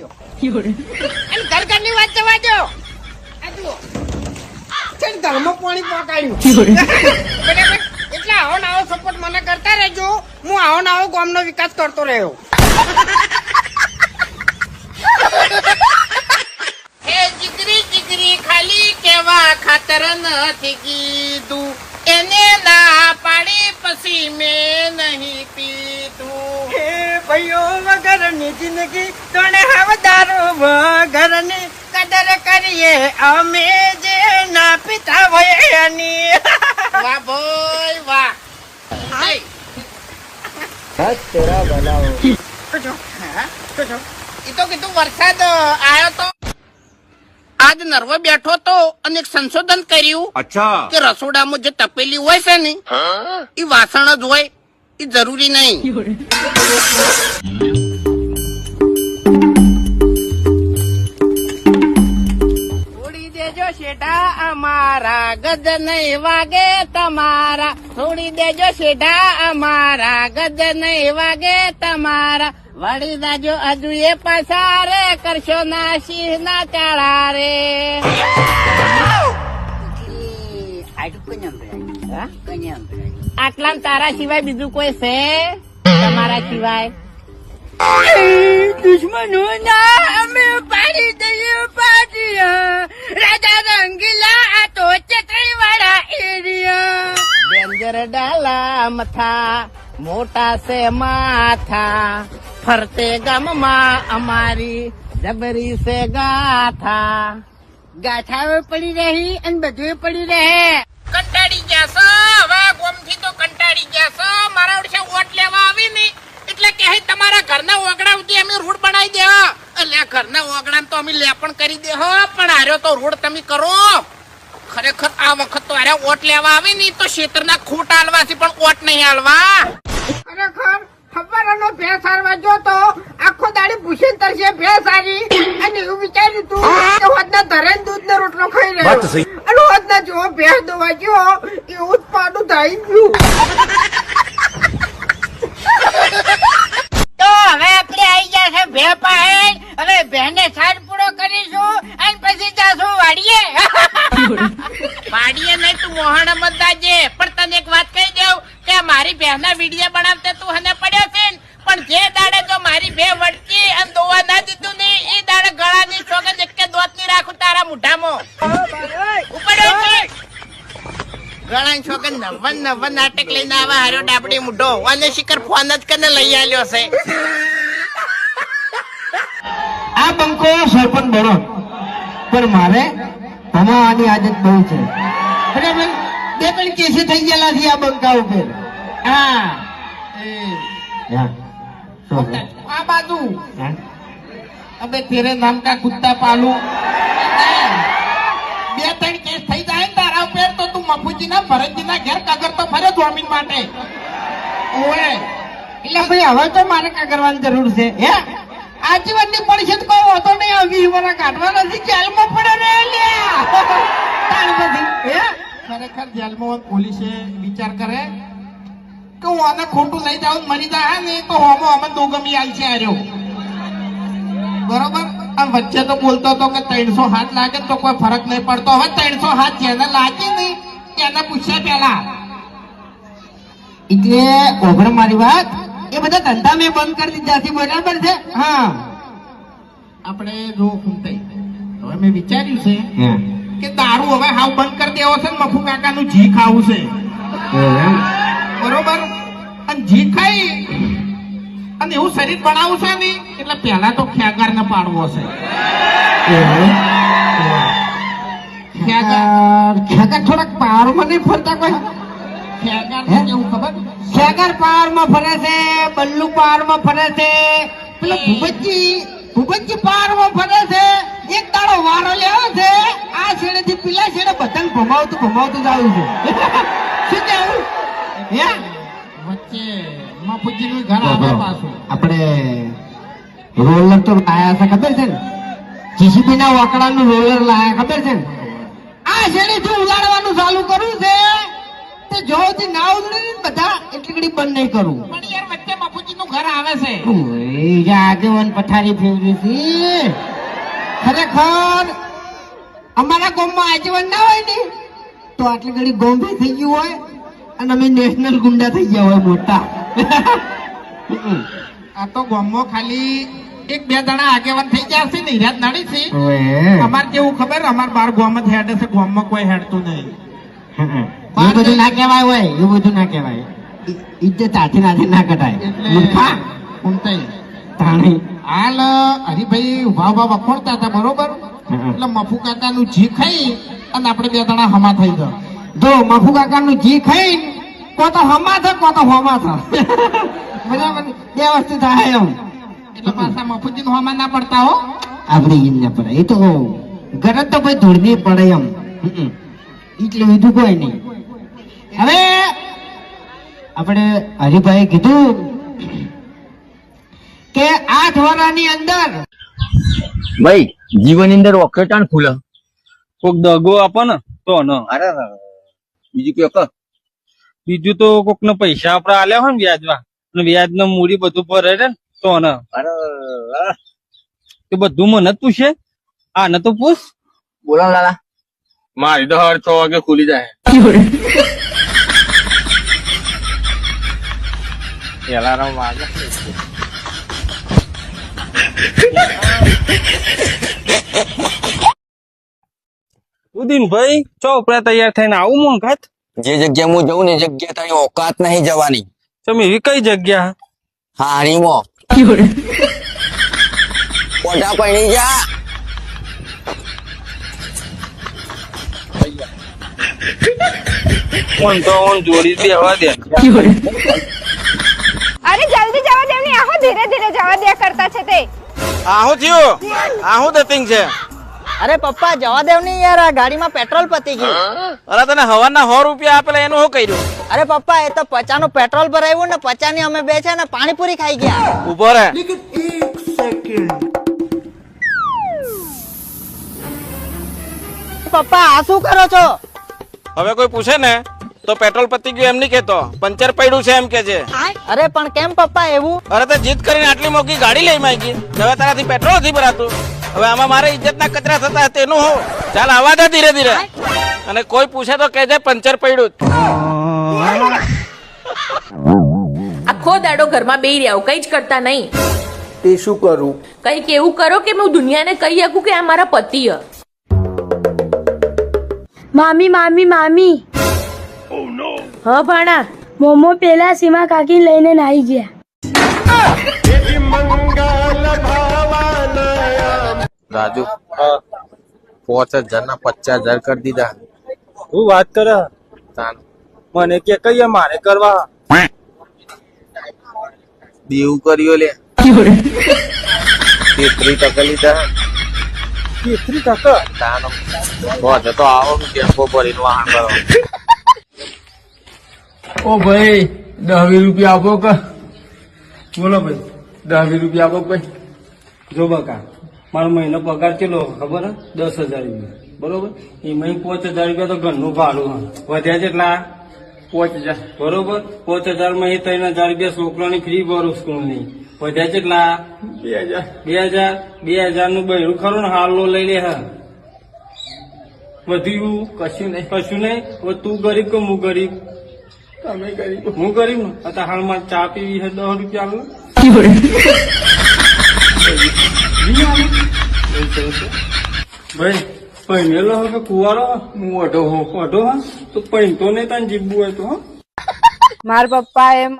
ગયો. અને ઘર ઘરની વાત જવા દો. આ જુઓ. ઘરમાં પાણી પકાડ્યું બરાબર? એટલે આવો ને સપોર્ટ મને કરતા રહેજો. હું આવો ને ગામનો વિકાસ કરતો રહ્યો. હે જીગરી જીગરી ખાલી કેવા ખાતર નથી કીધું. એને ના પાડી પછી મેં કદર કરીએ? અમે જે ના પિતા ભયની તો કીધું વરસાદ આવ્યો તો. આજ નર્વો બેઠો તો અને સંશોધન કર્યું અચ્છા. કે રસોડામાં જે તપેલી હોય છે ને એ વાસણ જ હોય. એ જરૂરી નહીં. છોડી દેજો શેઠા અમારા ગજ નહીં વાગે તમારા. છોડી દેજો શેઠા અમારા ગજ નહીં વાગે તમારા. વળી દાજો હજુ એ પસારે, કરશો ના ના ચાળા રે. આટલા તારા સિવાય બીજું કોઈ છે? તમારા સિવાય. દુશ્મનો ના અમે પાડી દઈએ પાટિયા રાજા રંગીલા આ તો ચટણી વાળા એરિયા. ડેન્જર ડાલા મથા મોટા છે માથા. ફરતે ગામમાં અમારી જબરી છે ગાથા. ગાથાઓ પડી રહી અને બધું પડી રહે. ગયા છો હવે ગોમથી તો કંટાળી ગયા છો મારા ઓળશે વોટ લેવા આવી ને એટલે કે તમારા ઘરના ઓગડા સુધી અમે રોડ બનાવી દે એટલે ઘરના ઓગડા તો અમે લેપણ કરી દે પણ આર્યો તો રોડ તમે કરો. ખરેખર આ વખત તો આરે વોટ લેવા આવી ને તો ક્ષેત્રના ખોટ આલવાથી પણ ઓટ નહીં આલવા. ખરેખર ખબરનો ભેંસ હારવા જો તો આખો દાડી ભૂસી તરશે ભેંસ હારી. અને એવું વિચાર્યું તું ધરે દૂધ ને રોટલો ખાઈ રહ્યો. ભેંસ દોવા ગયો એવું જ પાડું થઈ ગયું તો હવે આપણે આવી ગયા છે ભે પાસે હવે ભેને છાડ પૂરો કરીશું અને પછી જાશું વાડીએ વાડીએ નહીં, તું મોહણ મત દાજે. પણ તને એક વાત કહી દઉં કે મારી બહેના વીડિયો બનાવતા તું હને પડ્યો છે ને, પણ જે દાડે જો મારી બે વટકી અને દોવા ના દીધું ને એ દાડે ગળાની સોગંદ એક કે દોતની રાખું તારા મુઠામાં ઉપડ્યો છે નવન નવન નાટક લઈને આવા હારો ડાબડી મૂઢો. અને શિખર ફોન જ કને લઈ આલ્યો છે. આ બંકો સરપંચ બનો પણ મારે ભમાવાની આદત બહુ છે. બે પણ કેસે થઈ ગયેલા છે આ બંકા ઉપર. હા? આ બાજુ? અબે તેરે નામ કા કુત્તા પાલુ? બે ત્રણ તું મફુજીના ભરતજીના ઘેર કાગર તો ફરે જમીન માટે. ઓએ એટલે ભાઈ, હવે તો મારે કા કરવાની જરૂર છે, હે? આજીવનની પરિષદ કોઈ હોતો નહીં, આ વીસ વર્ષ કાઢવા નથી જેલમાં પડે ને તાણ હે? ખરેખર જેલમાં પોલીસે વિચાર કરે કે હું આને ખોટું લઈ જાઉં ને મરી જાય ને તો હોમો અમે દોગમી આલ છે આર્યો બરોબર? આમ વચ્ચે તો બોલતો હતો કે ત્રણસો હાથ લાગે ને તો કોઈ ફરક નહીં પડતો. હવે ત્રણસો હાથ જેને લાગે નહીં તેને પૂછ્યા પેલા એટલે ઓભર મારી વાત એ બધા ધંધા મેં બંધ કરી દીધા છે બરાબર છે? હા. આપણે જો ખૂંટાઈ હવે મેં વિચાર્યું છે કે દારૂ હવે હાવ બંધ કરી દેવો છે ને મફુ કાકાનું જી ખાવું છે. બરોબર? અને જી ખાઈ અને એવું શરીર બનાવવું છે ને એટલે પહેલા તો ખ્યાગાર ને પાડવો છે. ખ્યાગાર ખેગર થોડાક પાવરમાં નહીં ફરતા કોઈ. ખ્યાગાર હે? ખબર? ખેગર પાવરમાં ફરે છે બલ્લુ પાવરમાં ફરે છે. પેલો ભૂપતજી ભૂપતજી પાવરમાં ફરે છે. એક દાડો વારો લેવો છે. આ છેડે થી પેલા છેડે બધાને ભમાવતું ભમાવતું જ છે. શું કેવું હે? વચ્ચે મફુજીનું ઘર આવે પાછું. આપણે રોલર તો લાયા છે ખબર છે ને? જીસીબી ના વાકડાનું રોલર લાયા ખબર છે ને? આ શેરીથી ઉલાડવાનું ચાલુ કર્યું છે તે જો ના ને બધા એટલી ઘડી બંધ નહીં કરું. પણ યાર વચ્ચે મફુજીનું ઘર આવે છે. આગેવાન પથારી ફેરવી છે. ખરેખર અમારા ગામમાં આગેવાન ના હોય ને તો આટલી ઘડી ગોંભી થઈ ગયું હોય અને અમે નેશનલ ગુંડા થઈ ગયા હોય મોટા. આ તો ગામમાં ખાલી એક બે જણા આગેવાન થઈ ગયા છે ને હિરાત નડી છે અમાર કેવું ખબર? અમાર બાર ગામ જ હેડે છે ગામમાં કોઈ હેડતું નહીં. એવું બધું ના કહેવાય હોય એવું બધું ના કહેવાય. ઇજ્જત હાથે નાથે ના કટાય મૂર્ખા. ઊંટાઈ. તાણી. હાલ હરિભાઈ ઊભા ઊભા વખોડતા હતા બરોબર? એટલે મફુ કાકા નું જી ખાઈ અને આપણે બે જણા હમા થઈ ગયો જો મફુ કાકા નું જી ખાઈ કો તો હમા થા કો તો હોમા થા. બરાબર. બે વસ્તુ થાય એમ. એટલે પાછા મફુજી નું ના પડતા હો. આપણે ઈન ના પડે. એ તો ગરજ તો ભાઈ ધૂળની પડે એમ. એટલે બીજું કોઈ નહીં. હવે આપણે હરિભાઈ કીધું કે આઠ વર્ષની અંદર ભાઈ જીવન અંદર ઓક્રટાણ ખુલે. કોક દગો આપો ને તો ન. અરે બીજું કયો કર બીજું તો કોક ને પૈસા આપડે આલ્યા હોય ને વ્યાજમાં. અને વ્યાજ ને મૂડી બધું ભરે રહે ને તો ન અરે બધું માં નતું છે? આ નતું પૂછ. બોલા લાલા. મારી તો હર છ વાગે ખુલી જાય. એલારામ વાગે. ઉદીન ભાઈ ચોપડા તૈયાર થઈને આવું મોંઘાત જે જગ્યા હું જઉં ને એ જગ્યા તારી ઓકાત નહીં જવાની. તમે એવી કઈ જગ્યા? હારીમાં પોટા પડી જા કોણ તો ઓન જોડી બેહવા દે અરે જલ્દી જવા દે ને આહો ધીરે ધીરે જવા દે કરતા છે તે આહું થયું આહું દતિંગ છે. અરે પપ્પા જવા દેવ નહીં યાર આ ગાડીમાં પેટ્રોલ પતી ગયું. અરે તને હવાના 100 રૂપિયા આપેલા એનું હું કર્યું? અરે પપ્પા એ તો પચાનું પેટ્રોલ ભરાયું ને પચાની અમે બે છે ને પાણીપુરી ખાઈ ગયા. ઊભો રે પપ્પા આ શું કરો છો? હવે કોઈ પૂછે ને તો પેટ્રોલ પતી ગયું એમ નહીં કેતો પંચર પડ્યું છે એમ કે છે. અરે પણ કેમ પપ્પા એવું? અરે તો જીત કરીને આટલી મોકી ગાડી લઈ માંગી. હવે તારાથી પેટ્રોલ નથી ભરાતું. હવે આમાં મારે ઇજ્જતના કચરા થતા તેનું હું. ચાલ આવા દે ધીરે ધીરે. અને કોઈ પૂછે તો કહેજે પંચર પડ્યું આખો દાડો ઘરમાં બેહી રહ્યા કઈ જ કરતા નહીં. તે શું કરું? કંઈક એવું કરો કે હું દુનિયાને કહી શકું કે આ મારા પતિ હ મામી મામી મામી. હ ભાણા. મોમો પેલા સીમા કાકી લઈને નાઈ ગયા. રાજુ પાંચ હજાર ના પચાસ હજાર કરી દીધા. હું વાત કરે? તાન મને કે કહીએ મારે કરવા? દીવ કર્યો લે. તેત્રી ટકા લીધા. તેત્રી ટકા? તાનો. બોધે તો આવો ટેમ્પો ભરીને વાહન કરો ઓ ભાઈ દસ વીસ રૂપિયા આપો કે? બોલો ભાઈ દસ વીસ રૂપિયા આપો ભાઈ? જો બકા મારો મહિનો પગાર કેટલો ખબર દસ હજાર રૂપિયા. બરોબર? એ મહિને પાંચ હજાર રૂપિયા તો ઘરનું ભાડું વધ્યા છે કેટલા પાંચ હજાર બરોબર? પાંચ હજારમાં એ ત્રણ હજાર રૂપિયા છોકરાની ફ્રી ભરું સ્કૂલની વધ્યા કેટલા? બે હજાર. બે હજાર? બે હજારનું બહેરું ખરું ને હાલ લો લઈ લે હા. વધ્યું કશું નહીં. કશું નહીં? તું ગરીબ કે હું ગરીબ? તમે ગરીબ. હું ગરીબ ને? અત્યારે હાલમાં ચા પીવી છે દસ રૂપિયા ભાઈ પહેરેલો હવે કુવારો, હું અઢો હો અઢો હા, તો પહેરતો નહીં તાન જીબવું હોય તો મારા પપ્પા એમ